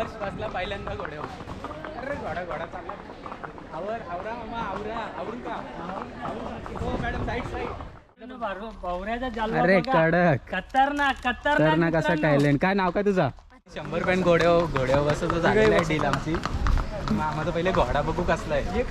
हर्ष बसला पहिल्यांदा घोड्यावर अरे घोडा घोडा चालला. आवर आवरा मामा आवरा. आवरून का? हो मॅडम साईड साईड. पवऱ्याचा जालवा अरे. कडक. खतरनाक खतरनाक मित्रांनो. टायलंड काय नाव काय तुझा? शंभर पॅन्ट घोड्यावर घोड्यावर बसत झालेला डील आमची. मामाचा पहिले घोडा बघू कसला आहे.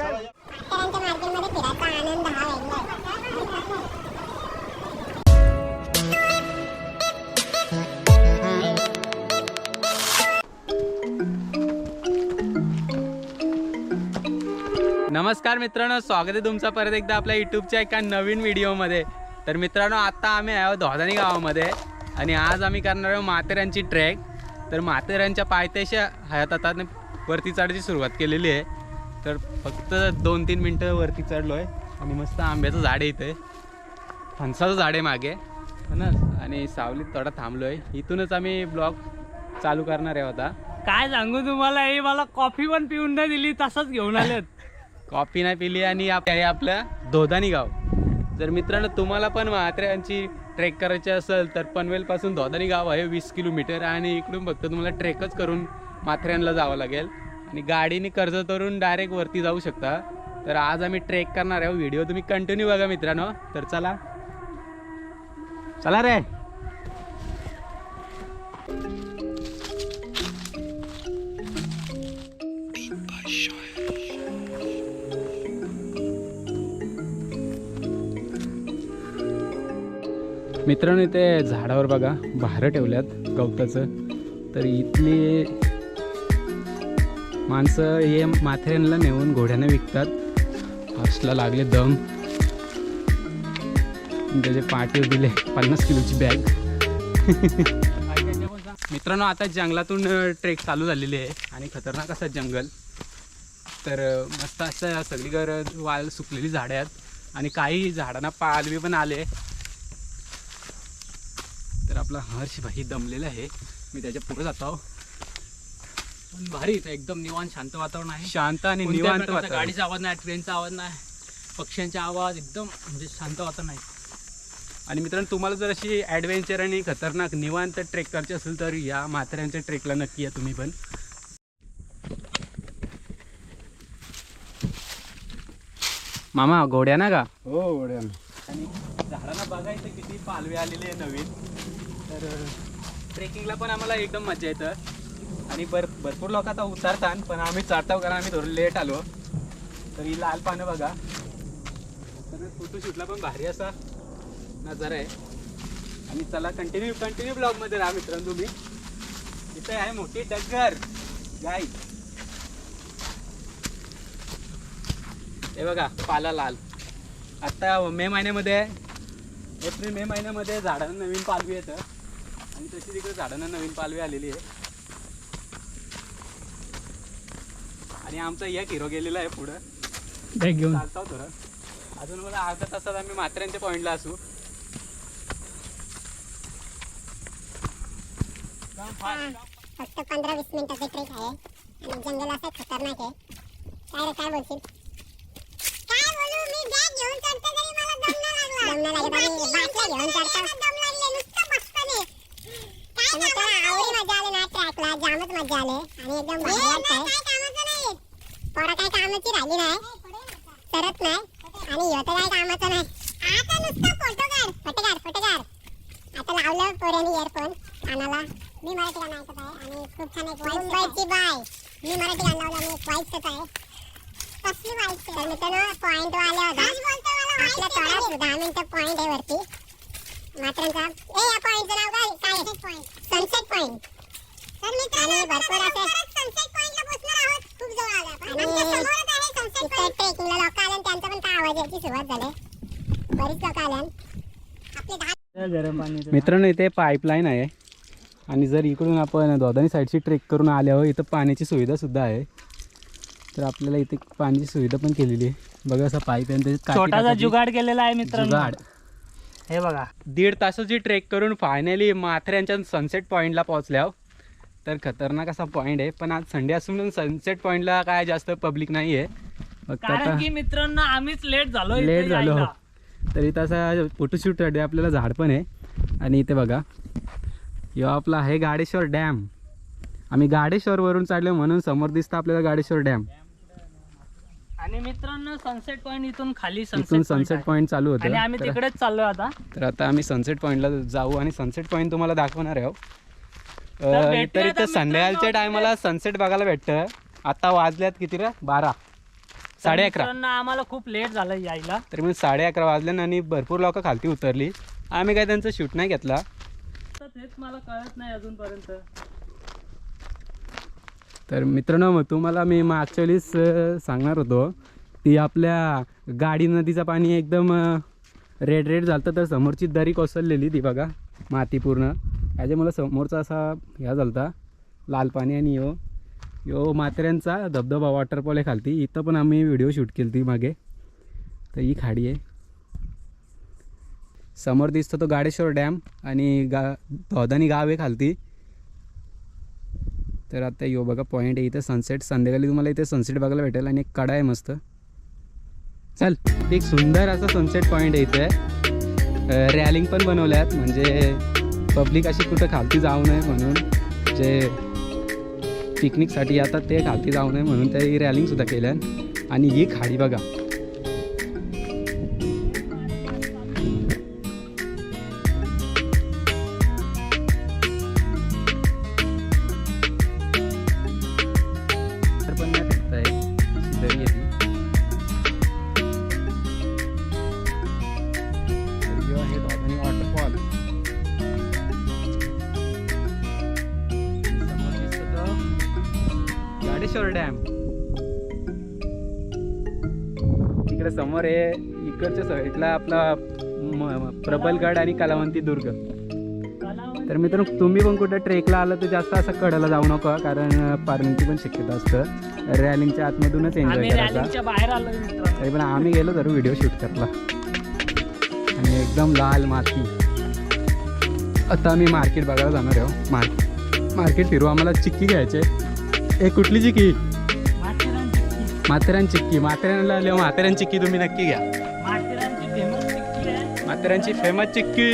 नमस्कार मित्रांनो स्वागत आहे तुमचं परत एकदा आपल्या युट्यूबच्या एका नवीन व्हिडिओमध्ये. तर मित्रांनो आत्ता आम्ही आहोत धोदानी गावामध्ये आणि आज आम्ही करणार आहोत माथेरानची ट्रेक तर माथेरांच्या पायथ्याशी हयात आता वरती चढायची सुरुवात केलेली आहे. तर फक्त दोन तीन मिनटं वरती चढलो आहे आणि मस्त आंब्याचं झाड आहे इथे. फणसाचं झाड आहे मागे. है ना? आणि सावलीत थोडा थांबलो आहे इथूनच आम्ही ब्लॉग चालू करणार आहे होता काय सांगू तुम्हाला हे मला कॉफी पण पिऊन नाही दिली तसंच घेऊन आलेत. कॉफी नाही पिली आणि आप- आहे आपलं धोदानी गाव. जर मित्रांनो तुम्हाला पण म्हात्र्यांची ट्रेक करायची असेल तर पनवेलपासून धोदानी गाव आहे वीस किलोमीटर. आणि इकडून फक्त तुम्हाला ट्रेकच करून माथऱ्यांना जावं लागेल. आणि गाडीने कर्ज करून डायरेक्ट वरती जाऊ शकता. तर आज आम्ही ट्रेक करणार आहे व्हिडिओ तुम्ही कंटिन्यू बघा मित्रांनो. तर चला. चला रे. मित्रांनो इथे झाडावर बघा भारं ठेवल्यात गवताचं. तर इथली माणसं हे माथेरानला नेऊन घोड्याने विकतात. हर्षला लागले दम. त्याचे पाठी दिले पन्नास किलोची बॅग. मित्रांनो आता जंगलातून ट्रेक चालू झालेली आहे. आणि खतरनाक असं जंगल. तर मस्त असं सगळीकडं वाल सुकलेली झाडं आहेत. आणि काही झाडांना पालवी पण आले. आपला हर्ष भाई दमलेला आहे. मी त्याच्या पुढे जातो पण भारी इथं एकदम निवांत शांत वातावरण आहे. शांत आणि निवांत प्रकारचा वातावरण. गाडीचा आवाज नाही ट्रेनचा आवाज नाही. पक्ष्यांचा आवाज एकदम म्हणजे शांत वातावरण आहे. आणि मित्रांनो तुम्हाला जर अशी ॲडव्हेंचर आणि खतरनाक निवांत ट्रेक करायची असेल तर या म्हाताऱ्यांच्या ट्रेकला नक्की या तुम्ही पण. मामा घोड्या ना का? हो वड्या आणि झाडांना बघा इथे किती पालवे आलेले आहे नवीन. तर ट्रेकिंगला पण आम्हाला एकदम मजा येतं. आणि भर भरपूर लोक आता उतरतात पण आम्ही चढताव कारण आम्ही थोडं लेट आलो. तर ही लाल पानं बघा. तर फोटोशूटला पण भारी असा नजारा आहे. आणि चला कंटिन्यू कंटिन्यू ब्लॉगमध्ये राहा मित्रांनो तुम्ही. इथे आहे मोठी डगर. गाय हे बघा पाला लाल. आत्ता मे महिन्यामध्ये एप्रिल मे महिन्यामध्ये झाडांना नवीन पालवी येतं. आणि तशी तिकडे झाडांना नवीन पालवी आलेली आहे. आणि आमचा एक हिरो गेलेला आहे पुढं. बॅग घेऊन. चालतो थोडं. अजून मला अर्धा तासात आम्ही माथेरानच्या पॉईंटला असू. फक्त पंधरा वीस मिनिटाचे ट्रेक आहे. आणि जंगल असं खतरनाक आहे. काय रे काय बोलशील? काय बोलू? मी बॅग घेऊन चढते तरी मला दम नाही लागला. दम नाही लागत आणि बाटल्या घेऊन चढता दम लागले नुसतं बसताने आवडी मजा आली ना ट्रॅकला जामच मजा आली. आणि एकदम भारी वाटतंय. पोरा काय कामाची राहिली नाही. सरत नाही. आणि ह्यो तर काय कामाचं नाही. आता नुसतं फोटो काढ. फोटो काढ फोटो काढ. आता लावलं पोऱ्याने इयरफोन कानाला मी मराठी गाणं ऐकत आहे आणि खूप छान एक मुंबईची बाय. मी मराठी गाणं लावलं आणि एक वाईटच आहे. कसली वाईट तर मित्रांनो पॉइंट वाले होता. आपल्या दहा मिनिटं आहे वरती. मात्रांचा ए या पॉइंटचं नाव काय? काय? सनसेट पॉइंट तर मित्रांनो भरपूर असे सनसेट पॉइंटला पोहोचणार आहोत. खूप जवळ आलो आपण. आमच्या समोरच आहे सनसेट पॉइंट ट्रेकिंगला लोक आले आणि त्यांचा पण काय आवाज यायची सुरुवात झाली. बरीच लोक आले आपले दहा गरम पाणी मित्रांनो इथे पाईपलाईन आहे. आणि जर इकडून आपण दोदानी साईडची ट्रेक करून आल्यावर इथं पाण्याची सुविधा सुद्धा आहे. तर आपल्याला इथे पाण्याची सुविधा पण केलेली आहे. बघा असा पाईप आहे छोटासा. जुगाड केलेला आहे मित्रांनो. जुगाड. हे बघा. दीड तासाची ट्रेक करून फायनली माथेऱ्यांच्या सनसेट पॉईंटला पोहोचल्यावर तर खतरनाक असा पॉईंट आहे. पण आज संडे असून सनसेट पॉईंटला काय जास्त पब्लिक नाही आहे कारण की मित्रांनो आम्हीच लेट झालो लेट झालो यायला. तर इथं असा फोटोशूटसाठी आपल्याला झाड पण आहे. आणि इथे बघा. ह्यो आपला आहे गाडेश्वर डॅम. आम्ही गाडेश्वरवरून चाललो म्हणून समोर दिसतं आपल्याला गाडेश्वर डॅम. आणि मित्रांनो सनसेट पॉईंट इथून खाली इथून सनसेट पॉईंट चालू आणि होतं आम्ही तर- तिकडेच चाललोय आता. तर आता आम्ही सनसेट पॉईंटला जाऊ आणि सनसेट पॉईंट तुम्हाला दाखवणार आहे हो. तर अं, इथं संध्याकाळच्या टायमाला सनसेट बघायला भेटतं. आता वाजल्यात किती रे? बारा. साडे अकरा. मित्रांनो, आम्हाला खूप लेट झालं यायला. तरी मग साडे अकरा वाजले आणि भरपूर लोक खालती उतरली. आम्ही काय त्यांचं शूट नाही घेतला. तर तेच मला कळत नाही अजूनपर्यंत. तर मित्रांनो मग तुम्हाला मी मागच्या सांगणार होतो की आपल्या गाडी नदीचं पाणी एकदम रेड रेड झालं तर समोरची दरी कोसळलेली ती बघा माती पूर्ण. त्याच्यामुळं समोरचा असा ह्या झालता लाल पाणी आणि यो यो मात्र्यांचा धबधबा वॉटरफॉल आहे खालती. इथं पण आम्ही व्हिडिओ शूट केली ती मागे. तर ही खाडी आहे. समोर दिसतो तो गाडेश्वर डॅम आणि गा धोदानी गाव आहे खालती. तर आता यो बघा पॉईंट आहे इथं. सनसेट संध्याकाळी तुम्हाला इथे सनसेट बघायला भेटेल आणि एक कडा आहे मस्त. चल एक सुंदर असा सनसेट पॉईंट आहे इथे. रॅलिंग पण बनवल्यात म्हणजे पब्लिक अशी कुठं खालती जाऊ नये म्हणून. जे पिकनिकसाठी येतात ते खालती जाऊ नये म्हणून ते रॅलिंगसुद्धा केल्या आणि ही खाडी बघा. साईडला आपला प्रबलगड आणि कलावंती दुर्ग. तर मित्रांनो तुम्ही पण कुठं ट्रेकला आलं तर जास्त असं कडेला जाऊ नका कारण पार्किंगची पण शक्यता असतं. रॅलिंगच्या आतमधूनच एन्जॉय करायचा. तरी पण आम्ही गेलो तर व्हिडिओ शूट करला आणि एकदम लाल माती. आता आम्ही मार्केट बघायला जाणार आहे हो. मार्केट मार्केट फिरू. आम्हाला चिक्की घ्यायचे ए कुठली चिक्की. माथेरान चिक्की. माथेरानला आले माथेरान चिक्की तुम्ही नक्की घ्या. माथेरानची फेमस चिक्की.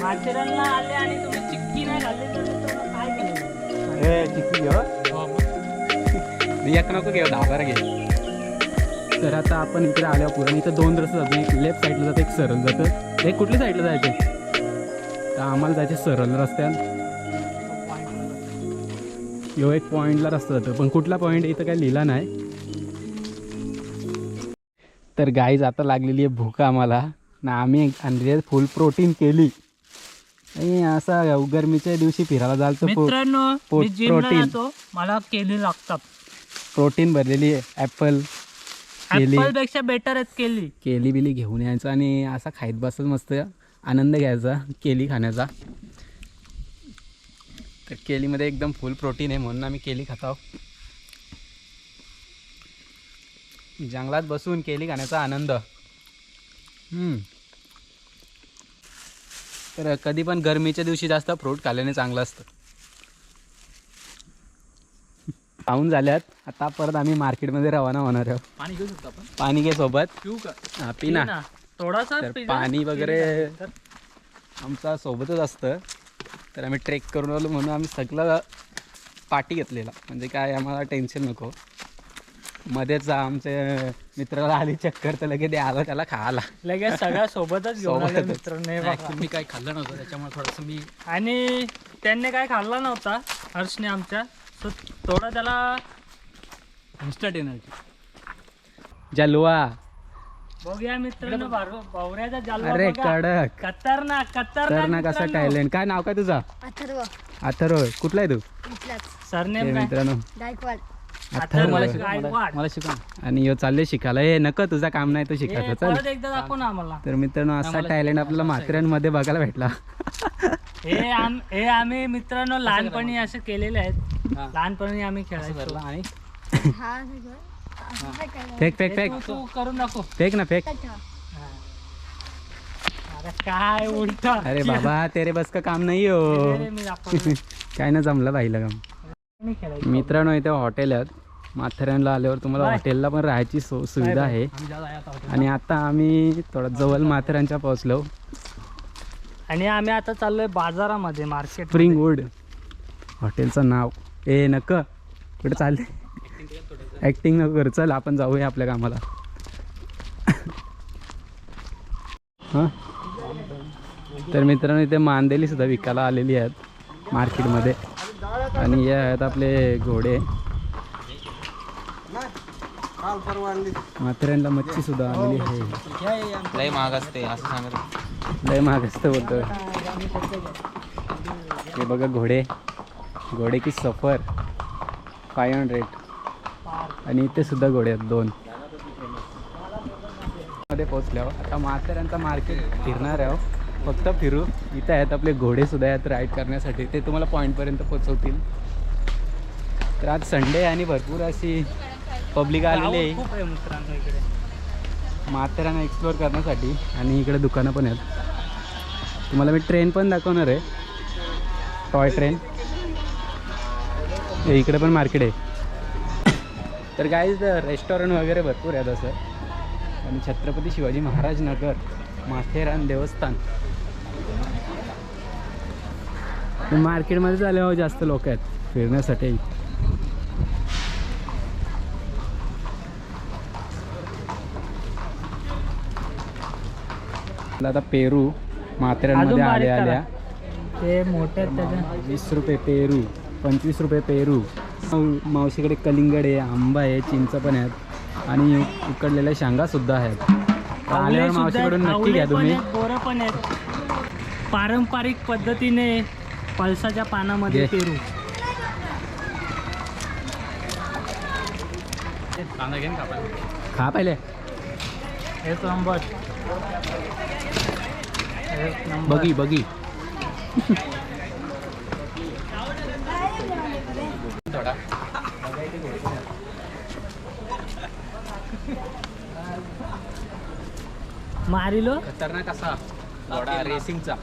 माथेरानला आले आणि तुम्ही चिक्की नाही खाल्ली तर काय केलं? चिक्की घ्या एक नको घेऊ घे तर आता आपण इकडे आल्यावर पुरण इथं दोन रस्ते जातो एक लेफ्ट साईडला जातं एक सरळ जातं. एक कुठल्या साईडला जायचं तर आम्हाला जायचे सरळ रस्त्यात. यो एक पॉईंटला रस्ता जातो. पण कुठला पॉईंट इथं काही लिहिला नाही. तर गाईज आता लागलेली आहे भूक आम्हाला. ना आम्ही आणली फुल प्रोटीन केली. आणि असा गरमीच्या दिवशी फिरायला जाल तर पो- मित्रांनो पोट- मी जिमला प्रोटीन. जातो. मला केली लागतात. प्रोटीन भरलेली आहे. ॲपल केली. ऍपलपेक्षा बेटर आहेत केली. केली बिली घेऊन यायचं आणि असा खाईत बसत मस्त आनंद घ्यायचा केली खाण्याचा. तर केलीमध्ये एकदम फुल प्रोटीन आहे म्हणून आम्ही केली खात आहोत. जंगलात बसून केली खाण्याचा आनंद. तर कधी पण गरमीच्या दिवशी जास्त फ्रूट खाल्ल्याने चांगलं असतं. खाऊन झाल्यात. आता परत आम्ही मार्केटमध्ये रवाना होणार आहोत. पाणी घेऊ शकतो आपण? पाणी घे सोबत. पिऊ का? हा, पी ना. थोडासा तर पिझ्झा पाणी वगैरे आमचा सोबतच असतं. तर आम्ही ट्रेक करून आलो म्हणून आम्ही सगळं पाठी घेतलेला. म्हणजे काय आम्हाला टेन्शन नको. मध्येच आमचे मित्राला आली चक्कर तर लगेच आलं त्याला खायला. लगेच सगळ्या सोबतच घेऊन आले सोबतच. मित्रांनो बघा. मी काही खाल्लं नव्हतं त्याच्यामुळे थोडंसं मी आणि त्यांनी काय खाल्ला नव्हता हर्षने आमच्या. सो थोडा त्याला इन्स्टंट एनर्जी जलवा. बघूया मित्रांनो जालवा अरे बघा. कडक. खतरनाक तर खतरनाक ना कसा. टायलंड काय नाव काय तुझा? अथर्व. अथर्व. कुठला आहे तू? हे सरनेम काय? मित्रांनो. गायकवाड. अथर्व मला गायकवाड. मला शिकव. ना. आणि यो चालले शिकायला. हे नको तुझा काम नाही तो शिकायचं चल. परत एकदा दाखव ना आम्हाला. तर मित्रांनो असा टॅलेंट आपल्याला माथेऱ्यांमध्ये बघायला भेटला. हे आम हे आम्ही मित्रांनो लहानपणी असे केलेले आहेत. हा. लहानपणी आम्ही खेळायचो. धरलं आणि हा सगळं असं काय? करायचं? Fake fake fake. तू- तू करून दाखव. फेक ना फेक. अरे काय उलटा. अरे बाबा तेरे बस का काम नाही हो. मी दाखवतो काय ना जमलं पाहिलं काम मित्रांनो इथे हॉटेल आहेत. माथेरानला आल्यावर तुम्हाला. हॉटेलला पण राहायची सो सुविधा आहे. आणि आता आम्ही थोडं जवळ माथेरानच्या पोहोचलो. आणि आम्ही आता चाललोय बाजारामध्ये मार्केट स्प्रिंग वूड हॉटेलचं नाव. ए नक. कुठे चालले ॲक्टिंग नको करू. चल आपण जाऊया आपल्या कामाला. हां? तर मित्रांनो इथे मांदेली सुद्धा विकायला आलेली आहेत मार्केटमध्ये. आणि हे आहेत आपले घोडे. माथेऱ्यांना मच्छी सुद्धा आलेली आहे. लय महाग असते असं सांगत लय महाग असतं बोलतोय हे बघा घोडे. घोडे की सफर. फाय हंड्रेड आणि इथे सुद्धा घोडे आहेत दोन. मध्ये पोचल्यावर आता माथेऱ्यांचा मार्केट फिरणार आहे हो. फक्त फिरू. इथे आहेत आपले घोडे सुद्धा आहेत राईड करण्यासाठी. ते तुम्हाला पॉईंटपर्यंत पोचवतील तर आज संडे आणि भरपूर अशी पब्लिक आलेली आहे. माथेरान एक्सप्लोअर करण्यासाठी आणि इकडे दुकानं पण आहेत. तुम्हाला मी ट्रेन पण दाखवणार आहे. टॉय ट्रेन इकडे पण मार्केट आहे. तर काय रेस्टॉरंट वगैरे भरपूर आहेत असं. आणि छत्रपती शिवाजी महाराज नगर माथेरान देवस्थान. मार्केटमध्ये झाल्यावर जास्त लोक आहेत फिरण्यासाठी. आता पेरू माथेरानमध्ये आल्या आल्या ते मोठे वीस रुपये पेरू पंचवीस रुपये पेरू. माव- मावशीकडे कलिंगड आहे आंबा आहे चिंच पण आहेत. आणि उकडलेल्या शेंगा सुद्धा आहेत. आल्यावर मावशीकडून नक्की घ्या तुम्ही. बोरं पण आहेत. पारंपरिक पद्धतीने पळसाच्या पानामध्ये. पेरू. कांदा घेईन का खा पहिले. एक नंबर. एक नंबर. बघी बघी. थोडा. मारिलो. खतरनाक असा. घोडा रेसिंगचा.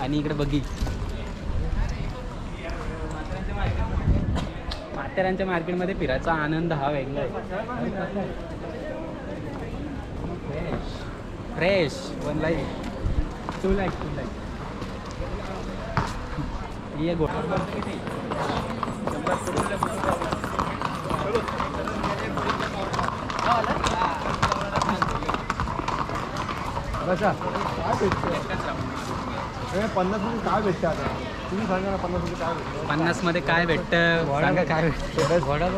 आणि इकडे बघी. माथेरानच्या मार्केटमध्ये फिरायचा आनंद हा वेगळा आहे. Fresh. One like two like two like ये घोडा बसा. पन्नास रुपये काय भेटतं आता? तुम्ही सांगा ना पन्नास रुपये काय भेटतं? पन्नासमध्ये काय भेटतं? सांगा काय भेटतं? घोडा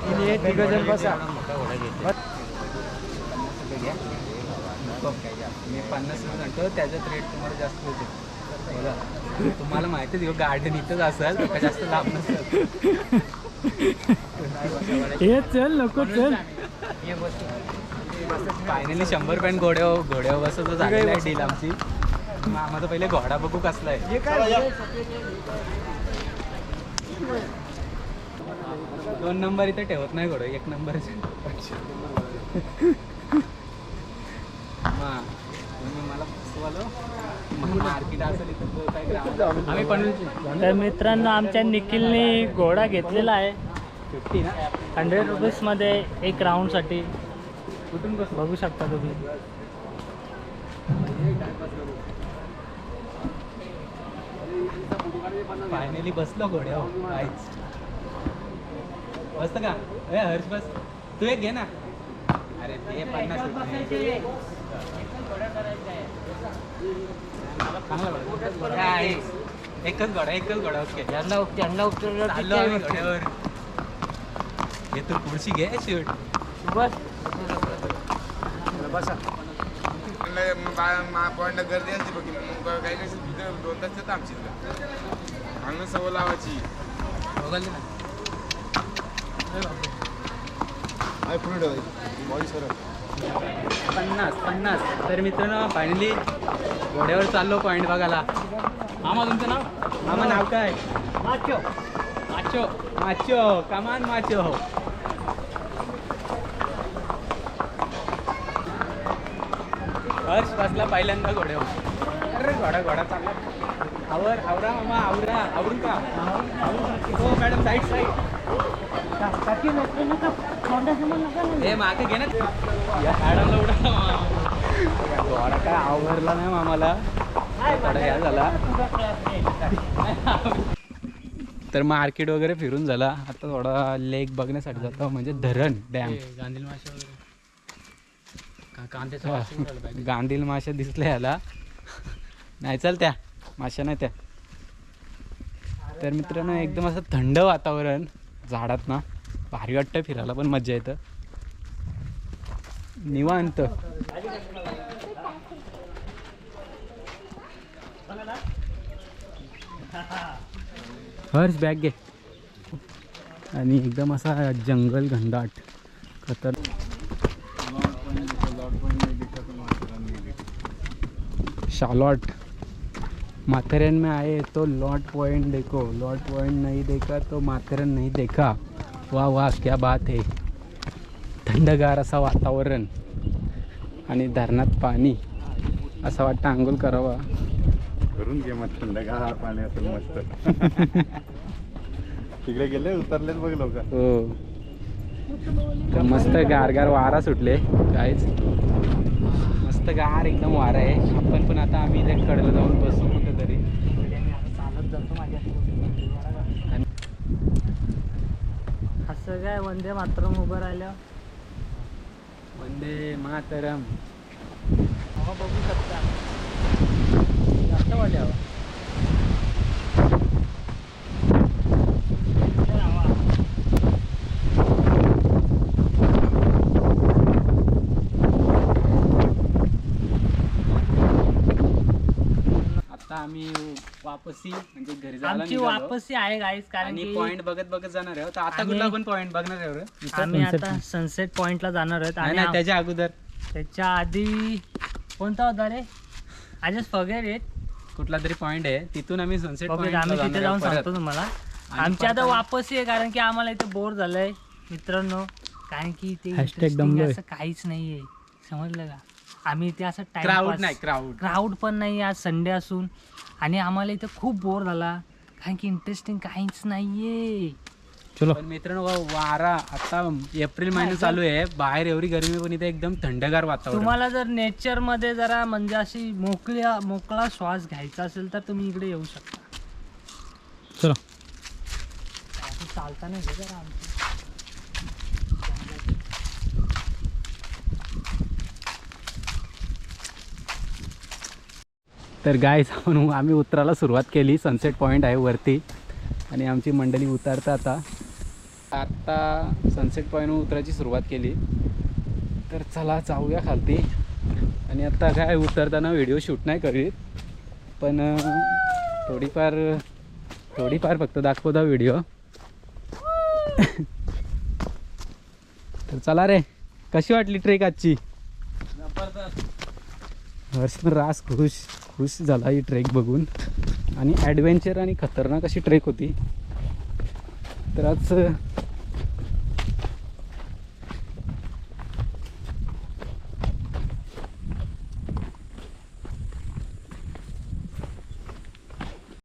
तिने बसा. मी पन्नास म्हणतो त्याच्यात रेट तुम्हाला जास्त होते बघा तुम्हाला माहिती आहे गार्डन इथंच असेल जास्त लांब नसेल हे चल नको चल. फायनली शंभर पॅन्ट घोड्यावर घोड्यावर बसत झालेलं आहे डील आमची. माझा पहिले घोडा बघू कसला आहे. दोन नंबर इथे ठेवत नाही घोडं एक नंबर. हा मला मार्केट असेल आम्ही पण तर मित्रांनो आमच्या निखिलने घोडा घेतलेला आहे. फिफ्टी ना? हंड्रेड रुपीजमध्ये एक राऊंडसाठी कुठून बघू शकता तुम्ही. फायनली बसलो घोड्यावर काहीच बसतं का? ए हर्ष बस. तू एक घे ना. अरे ते पन्नास? एकच घोडा एकच घोडा ओके. त्यांना त्यांना घोड्यावर. हे तू पुढची घे शूट बस. बसा. पॉईंट गर्दी असते काही दोन तास येतं अंग सवय लावायची. पन्नास पन्नास. तर मित्रांनो फायनली घोड्यावर चाललो पॉईंट बघायला. मामा तुमचं नाव? मामा नाव काय? Macho. Macho. Macho. Come on macho. Harsh बसला पहिल्यांदा घोड्यावर. अरे घोडा घोडा चालला आवर आवरा मामा आवरा आवरून का? हो मॅडम साईड साईड. हे मागे घे ना. या मॅडमला उडा. घोडा काय आवरला नाही मामाला? थोडा या झाला. तर मार्केट वगैरे फिरून झाला. आता थोडा लेक बघण्यासाठी जातो. म्हणजे धरण डॅम. गांधील मासे वगैरे. गांधील मासे दिसले याला नाही चल त्या. माशा नाही त्या. तर मित्रांनो एकदम असं थंड वातावरण झाडात ना. भारी वाटतं फिरायला पण मजा येतं. निवांत. हर्ष बॅग घे. आणि एकदम असा जंगल घनदाट. खतर शालॉट. माथेरन में आए तो लॉट पॉइंट देखो. लॉट पॉइंट नहीं देखा तो माथेरन नहीं देखा. वाह वाह क्या बात है. थंडगार असा वातावरण आणि धरणात पाणी. असं वाटतं आंघोळ करावा. करून घे मग थंडगार पाणी असेल मस्त. तिकडे गेले उतरलेच बघ लोक. हो. मस्त गारगार वारा सुटले काहीच मस्त गार एकदम वारा आहे. आपण पण आता आम्ही इथे कडेला जाऊन बसू कुठेतरी चालत जातो माझ्या असं काय? वंदे मातरम उभं राहिलं. वंदे मातरम. हवा बघू शकता. जास्त वाटल्या हवा हवा. आता आम्ही वापसी म्हणजे घरी जायला आमची निघालो. वापसी आहे गाईस कारण आणि की पॉइंट बघत बघत जाणार आहे तर आता आम्ही- कुठला आपण पॉइंट बघणार आहे रे? आम्ही आता सनसेट पॉइंटला जाणार आहेत. नाही आणि नाही त्याच्या अगोदर. त्याच्या आधी कोणता होता रे? आय जस्ट फॉरगेट इट कुठला तरी पॉइंट आहे. तिथून आम्ही सनसेट बघूया आम्ही तिथे जाऊन सांगतो तुम्हाला. आमची आता वापस आहे कारण की आम्हाला इथे बोर झालंय मित्रांनो. कारण की ते Hashtag interesting दमलोय. असं काहीच नाहीये. समजलं का? आम्ही इथे असं क्राऊड नाही क्राऊड क्राऊड पण नाही आज संडे असून. आणि आम्हाला इथे खूप बोर झाला. कारण की इंटरेस्टिंग काहीच नाहीये. पण मित्रांनो वारा आता एप्रिल महिना चालू आहे. बाहेर एवढी गरमी पण इथे एकदम थंडगार वातावरण. तुम्हाला जर नेचरमध्ये जरा म्हणजे अशी मोकळ्या मोकळा श्वास घ्यायचा असेल तर तुम्ही इकडे येऊ शकता. चलो. चालता नाही का जरा आमचं. तर गायस आपण आम्ही उतरायला सुरुवात केली. सनसेट पॉईंट आहे वरती. आणि आमची मंडळी उतरता आता. आत्ता सनसेट पॉईंट उतरायची सुरुवात केली. तर चला जाऊया खालती. आणि आता काय उतरताना व्हिडिओ शूट नाही करीत. पण थोडीफार थोडीफार फक्त दाखवता व्हिडिओ तर चला रे. कशी वाटली ट्रेक आजची? हर्ष रास खुश. खुश झाला ही ट्रेक बघून. आणि ॲडव्हेंचर आणि खतरनाक अशी ट्रेक होती. तर आज